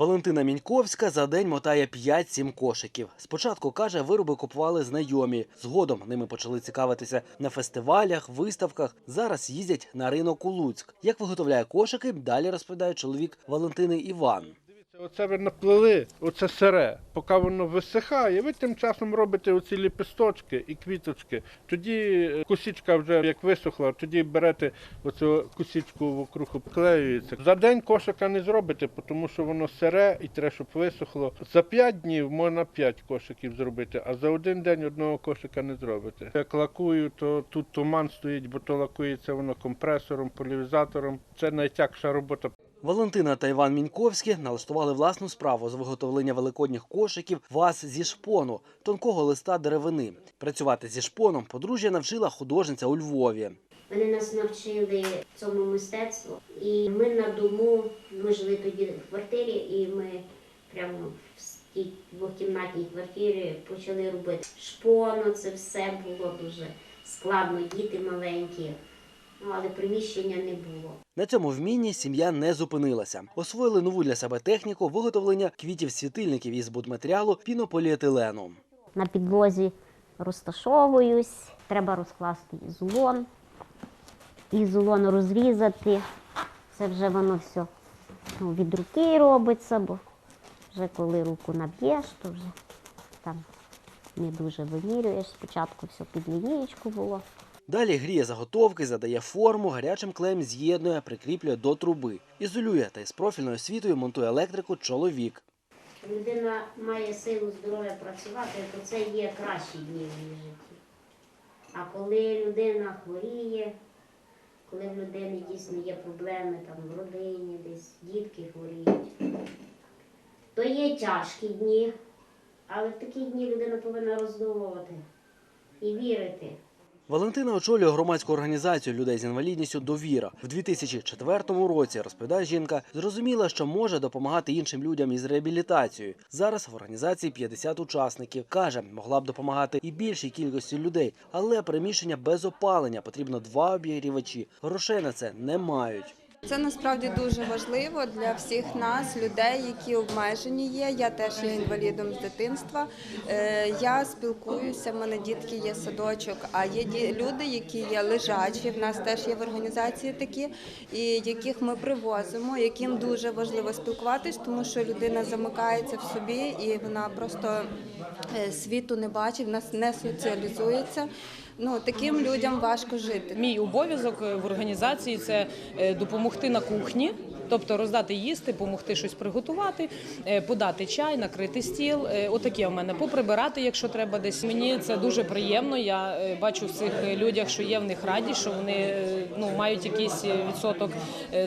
Валентина Міньковська за день мотає 5-7 кошиків. Спочатку каже, вироби купували знайомі. Згодом ними почали цікавитися на фестивалях, виставках. Зараз їздять на ринок у Луцьк. Як виготовляє кошики, далі розповідає чоловік Валентини Іван. Оце ви наплели, оце сире, поки воно висихає, ви тим часом робите оці ліпісточки і квіточки. Тоді е, косічка вже як висохла, тоді берете оцю косічку вокруг обклеюється. За день кошика не зробите, тому що воно сире і треба, щоб висохло. За 5 днів можна 5 кошиків зробити, а за один день одного кошика не зробите. Як лакую, то тут туман стоїть, бо то лакується воно компресором, поляризатором. Це найтягша робота. Валентина та Іван Міньковські налаштували власну справу з виготовлення великодніх кошиків ваз зі шпону, тонкого листа деревини. Працювати зі шпоном подружжя навчила художниця у Львові. Вони нас навчили цьому мистецтву. І ми на дому, ми жили тоді в квартирі, і ми прямо в тій двохкімнатній квартирі почали робити шпону. Це все було дуже складно, діти маленькі, але приміщення не було. На цьому вмінні сім'я не зупинилася. Освоїли нову для себе техніку виготовлення квітів-світильників із будматеріалу пінополіетилену. На підлозі розташовуюсь, треба розкласти ізолон, ізолон розрізати. Це вже воно все ну, від руки робиться, бо вже коли руку наб'єш, то вже там не дуже вимірюєш. Спочатку все під лінієчку було. Далі гріє заготовки, задає форму, гарячим клеєм з'єднує, прикріплює до труби. Ізолює та із профільною освітою монтує електрику чоловік. Людина має силу здоров'я працювати, то це є кращі дні в її житті. А коли людина хворіє, коли в людини дійсно є проблеми там в родині, десь дітки хворіють, то є тяжкі дні, але в такі дні людина повинна роздумувати і вірити. Валентина очолює громадську організацію людей з інвалідністю Довіра. В 2004 році, розповідає жінка, зрозуміла, що може допомагати іншим людям із реабілітацією. Зараз в організації 50 учасників. Каже, могла б допомагати і більшій кількості людей, але приміщення без опалення потрібно два обігрівачі. Грошей на це не мають. Це насправді дуже важливо для всіх нас, людей, які обмежені є. Я теж є інвалідом з дитинства. Е, Я спілкуюся, в мене дітки є садочок, а є люди, які є лежачі. В нас теж є в організації такі, і яких ми привозимо, яким дуже важливо спілкуватись, тому що людина замикається в собі і вона просто е, світу не бачить, нас не соціалізується. Ну таким людям важко жити. Мій обов'язок е, в організації це е, допомогти на кухні, тобто роздати їсти, допомогти щось приготувати, е, подати чай, накрити стіл. Е, Отаке у мене поприбирати, якщо треба десь. Мені це дуже приємно. Я е, бачу в цих людях, що є в них радість, що вони ну мають якийсь відсоток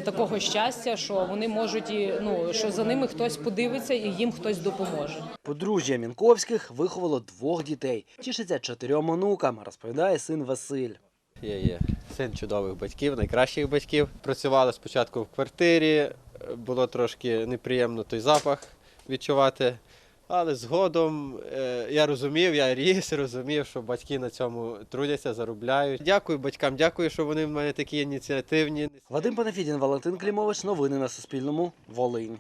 такого щастя, що вони можуть і ну що за ними хтось подивиться і їм хтось допоможе. Подружжя Мінковських виховало двох дітей. Тішиться чотирьом онукам, розповідає син Василь. Я є син чудових батьків, найкращих батьків. Працювали спочатку в квартирі, було трошки неприємно той запах відчувати. Але згодом е, я розумів, я ріс, розумів, що батьки на цьому трудяться, заробляють. Дякую батькам, дякую, що вони в мене такі ініціативні. Вадим Панафідін, Валентин Клімович. Новини на Суспільному. Волинь.